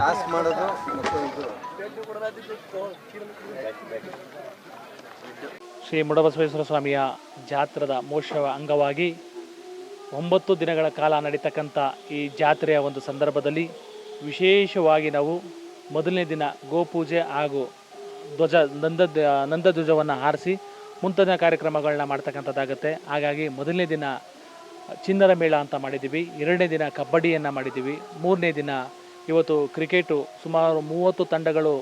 Toss ಮಾಡೋದು ಶ್ರೀ ಮುಡಬಸವೇಶ್ವರ ಸ್ವಾಮಿಯ ಜಾತ್ರದ ಮೋಕ್ಷವ ಅಂಗವಾಗಿ ಒಂಬತ್ತು ದಿನಗಳ ಕಾಲ ನಡೀತಕ್ಕಂಥ ಈ ಜಾತ್ರೆಯ ಒಂದು ಸಂದರ್ಭದಲ್ಲಿ ವಿಶೇಷವಾಗಿ ನಾವು ಮೊದಲನೇ ದಿನ ಗೋಪೂಜೆ ಹಾಗೂ ಧ್ವಜ ನಂದ ನಂದಧ್ವಜವನ್ನು ಹಾರಿಸಿ ಮುಂತಾದ ಕಾರ್ಯಕ್ರಮಗಳನ್ನ ಮಾಡ್ತಕ್ಕಂಥದ್ದಾಗುತ್ತೆ. ಹಾಗಾಗಿ ಮೊದಲನೇ ದಿನ ಚಿನ್ನರ ಮೇಳ ಅಂತ ಮಾಡಿದ್ದೀವಿ. ಎರಡನೇ ದಿನ ಕಬಡ್ಡಿಯನ್ನು ಮಾಡಿದ್ದೀವಿ. ಮೂರನೇ ದಿನ ಇವತ್ತು ಕ್ರಿಕೆಟು ಸುಮಾರು ಮೂವತ್ತು ತಂಡಗಳು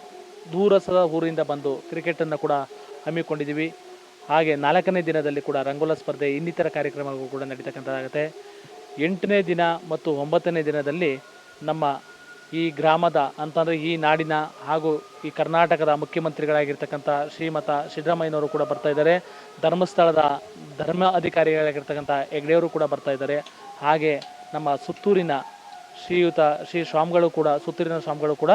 ದೂರಸದ ಊರಿಂದ ಬಂದು ಕ್ರಿಕೆಟನ್ನು ಕೂಡ ಹಮ್ಮಿಕೊಂಡಿದ್ದೀವಿ. ಹಾಗೆ ನಾಲ್ಕನೇ ದಿನದಲ್ಲಿ ಕೂಡ ರಂಗೋಲ ಸ್ಪರ್ಧೆ ಇನ್ನಿತರ ಕಾರ್ಯಕ್ರಮಗಳು ಕೂಡ ನಡೀತಕ್ಕಂಥದ್ದಾಗುತ್ತೆ. ಎಂಟನೇ ದಿನ ಮತ್ತು ಒಂಬತ್ತನೇ ದಿನದಲ್ಲಿ ನಮ್ಮ ಈ ಗ್ರಾಮದ ಅಂತಂದರೆ ಈ ನಾಡಿನ ಹಾಗೂ ಈ ಕರ್ನಾಟಕದ ಮುಖ್ಯಮಂತ್ರಿಗಳಾಗಿರ್ತಕ್ಕಂಥ ಶ್ರೀಮತ ಸಿದ್ದರಾಮಯ್ಯನವರು ಕೂಡ ಬರ್ತಾ ಇದ್ದಾರೆ. ಧರ್ಮಸ್ಥಳದ ಧರ್ಮ ಅಧಿಕಾರಿಗಳಾಗಿರ್ತಕ್ಕಂಥ ಹೆಗ್ಡೆಯವರು ಕೂಡ ಬರ್ತಾ ಇದ್ದಾರೆ. ಹಾಗೆ ನಮ್ಮ ಸುತ್ತೂರಿನ ಶ್ರೀಯುತ ಶ್ರೀ ಸ್ವಾಮಿಗಳು ಕೂಡ, ಸುತ್ತೂರಿನ ಸ್ವಾಮಿಗಳು ಕೂಡ,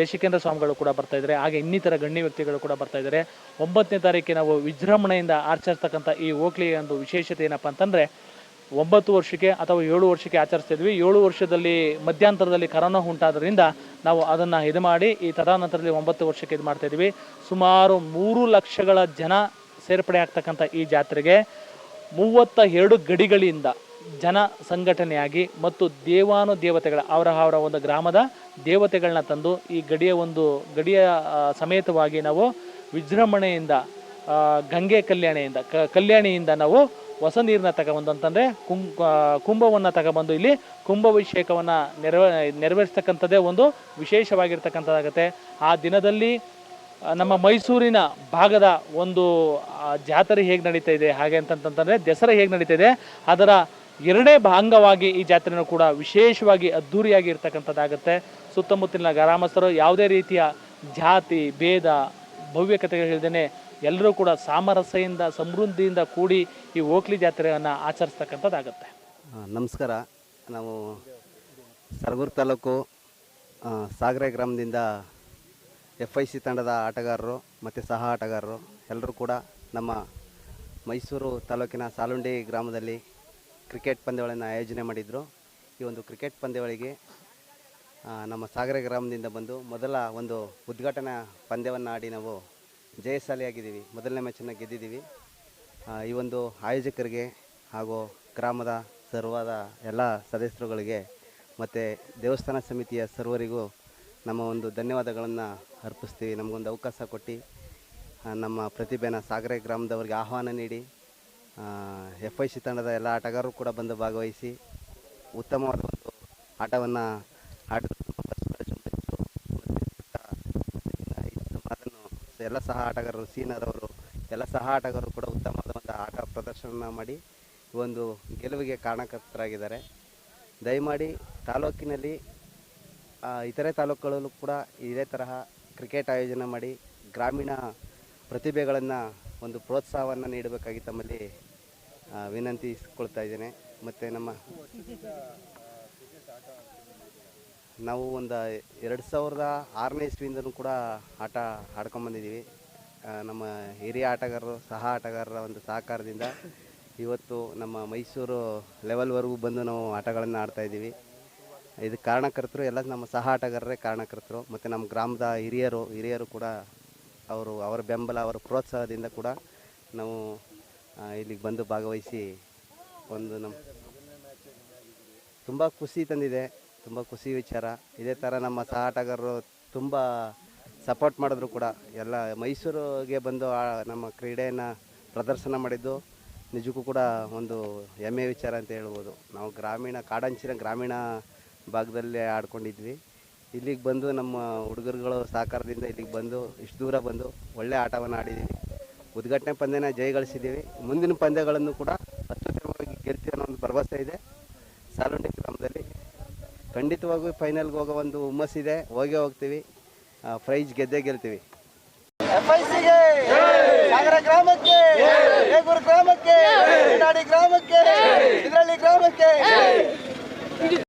ದೇಶಿಕೇಂದ್ರ ಸ್ವಾಮಿಗಳು ಕೂಡ ಬರ್ತಾ ಇದ್ದಾರೆ. ಹಾಗೆ ಇನ್ನಿತರ ಗಣ್ಯ ವ್ಯಕ್ತಿಗಳು ಕೂಡ ಬರ್ತಾ ಇದ್ದಾರೆ. ಒಂಬತ್ತನೇ ತಾರೀಕಿಗೆ ನಾವು ವಿಜೃಂಭಣೆಯಿಂದ ಆಚರಿಸ್ತಕ್ಕಂಥ ಈ ಓಕ್ಲಿಯ ಒಂದು ವಿಶೇಷತೆ ಏನಪ್ಪ ಅಂತಂದರೆ, ಒಂಬತ್ತು ವರ್ಷಕ್ಕೆ ಅಥವಾ ಏಳು ವರ್ಷಕ್ಕೆ ಆಚರಿಸ್ತಿದ್ವಿ ಏಳು ವರ್ಷದಲ್ಲಿ ಮಧ್ಯಾಂತರದಲ್ಲಿ ಕರೋನಾ ಉಂಟಾದ್ರಿಂದ ನಾವು ಅದನ್ನು ಇದು ಮಾಡಿ, ಈ ತದಾನಂತರದಲ್ಲಿ ಒಂಬತ್ತು ವರ್ಷಕ್ಕೆ ಇದು ಮಾಡ್ತಾ ಇದ್ವಿ. ಸುಮಾರು ಮೂರು ಲಕ್ಷಗಳ ಜನ ಸೇರ್ಪಡೆ ಆಗ್ತಕ್ಕಂಥ ಈ ಜಾತ್ರೆಗೆ ಮೂವತ್ತ ಎರಡು ಗಡಿಗಳಿಂದ ಜನ ಸಂಘಟನೆಯಾಗಿ ಮತ್ತು ದೇವಾನು ದೇವತೆಗಳ ಅವರ ಅವರ ಒಂದು ಗ್ರಾಮದ ದೇವತೆಗಳನ್ನ ತಂದು ಈ ಗಡಿಯ ಒಂದು ಗಡಿಯ ಸಮೇತವಾಗಿ ನಾವು ವಿಜೃಂಭಣೆಯಿಂದ ಗಂಗೆ ಕಲ್ಯಾಣಿಯಿಂದ, ಕ, ಕಲ್ಯಾಣಿಯಿಂದ ನಾವು ಹೊಸ ನೀರನ್ನ ತಗೊಬಂದು ಅಂತಂದರೆ ಕುಂ ಕುಂಭವನ್ನು ತಗೊಬಂದು ಇಲ್ಲಿ ಕುಂಭಾಭಿಷೇಕವನ್ನು ನೆರವ, ನೆರವೇರಿಸ್ತಕ್ಕಂಥದ್ದೇ ಒಂದು ವಿಶೇಷವಾಗಿರ್ತಕ್ಕಂಥದ್ದಾಗುತ್ತೆ. ಆ ದಿನದಲ್ಲಿ ನಮ್ಮ ಮೈಸೂರಿನ ಭಾಗದ ಒಂದು ಜಾತ್ರೆ ಹೇಗೆ ನಡೀತಾ ಇದೆ, ಹಾಗೆ ಅಂತಂತಂದರೆ ದಸರಾ ಹೇಗೆ ನಡೀತಾ ಇದೆ, ಅದರ ಎರಡೇ ಭಾ- ಅಂಗವಾಗಿ ಈ ಜಾತ್ರೆನೂ ಕೂಡ ವಿಶೇಷವಾಗಿ ಅದ್ಧೂರಿಯಾಗಿ ಇರ್ತಕ್ಕಂಥದ್ದಾಗುತ್ತೆ ಸುತ್ತಮುತ್ತಲಿನ ಗ್ರಾಮಸ್ಥರು ಯಾವುದೇ ರೀತಿಯ ಜಾತಿ, ಭೇದ ಭವ್ಯಕತೆಗಳು ಹೇಳ್ದೇನೆ ಎಲ್ಲರೂ ಕೂಡ ಸಾಮರಸ್ಯದಿಂದ, ಸಮೃದ್ಧಿಯಿಂದ ಕೂಡಿ ಈ ಓಕ್ಲಿ ಜಾತ್ರೆಯನ್ನು ಆಚರಿಸ್ತಕ್ಕಂಥದ್ದಾಗುತ್ತೆ. ನಮಸ್ಕಾರ. ನಾವು ಸರಗೂರು ತಾಲೂಕು ಸಾಗರೆ ಗ್ರಾಮದಿಂದ ಎಫ್ ಐ ಸಿ ತಂಡದ ಆಟಗಾರರು ಮತ್ತು ಸಹ ಆಟಗಾರರು ಎಲ್ಲರೂ ಕೂಡ ನಮ್ಮ ಮೈಸೂರು ತಾಲೂಕಿನ ಸಾಲುಂಡಿ ಗ್ರಾಮದಲ್ಲಿ ಕ್ರಿಕೆಟ್ ಪಂದ್ಯಗಳನ್ನು ಆಯೋಜನೆ ಮಾಡಿದರು. ಈ ಒಂದು ಕ್ರಿಕೆಟ್ ಪಂದ್ಯಗಳಿಗೆ ನಮ್ಮ ಸಾಗರ ಗ್ರಾಮದಿಂದ ಬಂದು ಮೊದಲ ಒಂದು ಉದ್ಘಾಟನಾ ಪಂದ್ಯವನ್ನು ಆಡಿ ನಾವು ಜಯಶಾಲಿಯಾಗಿದ್ದೀವಿ. ಮೊದಲನೇ ಮ್ಯಾಚನ್ನು ಗೆದ್ದಿದ್ದೀವಿ. ಈ ಒಂದು ಆಯೋಜಕರಿಗೆ ಹಾಗೂ ಗ್ರಾಮದ ಸರ್ವಾದ ಎಲ್ಲ ಸದಸ್ಯರುಗಳಿಗೆ ಮತ್ತು ದೇವಸ್ಥಾನ ಸಮಿತಿಯ ಸರ್ವರಿಗೂ ನಮ್ಮ ಒಂದು ಧನ್ಯವಾದಗಳನ್ನು ಅರ್ಪಿಸ್ತೀವಿ. ನಮಗೊಂದು ಅವಕಾಶ ಕೊಟ್ಟು ನಮ್ಮ ಪ್ರತಿಭೆನ ಸಾಗರ ಗ್ರಾಮದವರಿಗೆ ಆಹ್ವಾನ ನೀಡಿ ಎಫ್ ಐ ಸಿ ತಂಡದ ಎಲ್ಲ ಆಟಗಾರರು ಕೂಡ ಬಂದು ಭಾಗವಹಿಸಿ ಉತ್ತಮವಾದ ಒಂದು ಆಟವನ್ನು ಆಡಿದ ಎಲ್ಲ ಸಹ ಆಟಗಾರರು ಸೀನರವರು ಎಲ್ಲ ಸಹ ಆಟಗಾರರು ಕೂಡ ಉತ್ತಮವಾದ ಒಂದು ಆಟ ಪ್ರದರ್ಶನ ಮಾಡಿ ಒಂದು ಗೆಲುವಿಗೆ ಕಾರಣಕರ್ತರಾಗಿದ್ದಾರೆ. ದಯಮಾಡಿ ತಾಲೂಕಿನಲ್ಲಿ ಇತರೆ ತಾಲೂಕುಗಳಲ್ಲೂ ಕೂಡ ಇದೇ ತರಹ ಕ್ರಿಕೆಟ್ ಆಯೋಜನೆ ಮಾಡಿ ಗ್ರಾಮೀಣ ಪ್ರತಿಭೆಗಳನ್ನು ಒಂದು ಪ್ರೋತ್ಸಾಹವನ್ನು ನೀಡಬೇಕಾಗಿ ತಮ್ಮಲ್ಲಿ ವಿನಂತಿಸಿಕೊಳ್ತಾ ಇದ್ದೇನೆ. ಮತ್ತು ನಮ್ಮ ನಾವು ಒಂದು ಎರಡು ಸಾವಿರದ ಆರನೇ ಇಸ್ವಿಯಿಂದನೂ ಕೂಡ ಆಟ ಆಡ್ಕೊಂಬಂದಿದ್ದೀವಿ. ನಮ್ಮ ಹಿರಿಯ ಆಟಗಾರರು, ಸಹ ಆಟಗಾರರ ಒಂದು ಸಹಕಾರದಿಂದ ಇವತ್ತು ನಮ್ಮ ಮೈಸೂರು ಲೆವೆಲ್ವರೆಗೂ ಬಂದು ನಾವು ಆಟಗಳನ್ನು ಆಡ್ತಾಯಿದ್ದೀವಿ ಇದಕ್ಕೆ ಕಾರಣಕರ್ತರು ಎಲ್ಲ ನಮ್ಮ ಸಹ ಆಟಗಾರರೇ ಕಾರಣಕರ್ತರು. ಮತ್ತು ನಮ್ಮ ಗ್ರಾಮದ ಹಿರಿಯರು ಹಿರಿಯರು ಕೂಡ ಅವರು ಅವರ ಬೆಂಬಲ, ಅವರ ಪ್ರೋತ್ಸಾಹದಿಂದ ಕೂಡ ನಾವು ಇಲ್ಲಿಗೆ ಬಂದು ಭಾಗವಹಿಸಿ ಒಂದು ನಮ್ಮ ತುಂಬ ಖುಷಿ ತಂದಿದೆ, ತುಂಬ ಖುಷಿ ವಿಚಾರ. ಇದೇ ಥರ ನಮ್ಮ ಸಹ ಆಟಗಾರರು ತುಂಬ ಸಪೋರ್ಟ್ ಮಾಡಿದ್ರು ಕೂಡ. ಎಲ್ಲ ಮೈಸೂರಿಗೆ ಬಂದು ನಮ್ಮ ಕ್ರೀಡೆಯನ್ನು ಪ್ರದರ್ಶನ ಮಾಡಿದ್ದು ನಿಜಕ್ಕೂ ಕೂಡ ಒಂದು ಹೆಮ್ಮೆ ವಿಚಾರ ಅಂತ ಹೇಳ್ಬೋದು. ನಾವು ಗ್ರಾಮೀಣ, ಕಾಡಂಚಿನ ಗ್ರಾಮೀಣ ಭಾಗದಲ್ಲೇ ಆಡ್ಕೊಂಡಿದ್ವಿ. ಇಲ್ಲಿಗೆ ಬಂದು ನಮ್ಮ ಹುಡುಗರುಗಳು ಸಹಕಾರದಿಂದ ಇಲ್ಲಿಗೆ ಬಂದು ಇಷ್ಟು ದೂರ ಬಂದು ಒಳ್ಳೆ ಆಟವನ್ನು ಆಡಿದ್ದೀವಿ ಉದ್ಘಾಟನೆ ಪಂದ್ಯನ ಜಯಗಳಿಸಿದ್ದೀವಿ ಮುಂದಿನ ಪಂದ್ಯಗಳನ್ನು ಕೂಡ ಅತ್ಯುತ್ತಮವಾಗಿ ಗೆಲ್ತೀವಿ ಅನ್ನೋ ಒಂದು ಭರವಸೆ ಇದೆ. ಸಾಲುಂಡಿ ಗ್ರಾಮದಲ್ಲಿ ಖಂಡಿತವಾಗೂ ಫೈನಲ್ಗೆ ಹೋಗೋ ಒಂದು ಹುಮ್ಮಸ್ಸಿದೆ ಹೋಗೇ ಹೋಗ್ತೀವಿ. ಪ್ರೈಜ್ ಗೆದ್ದೇ ಗೆಲ್ತೀವಿ. ಸಾಗರ ಗ್ರಾಮಕ್ಕೆ ಗ್ರಾಮಕ್ಕೆ ಗ್ರಾಮಕ್ಕೆ ಇದರಲ್ಲಿ ಗ್ರಾಮಕ್ಕೆ.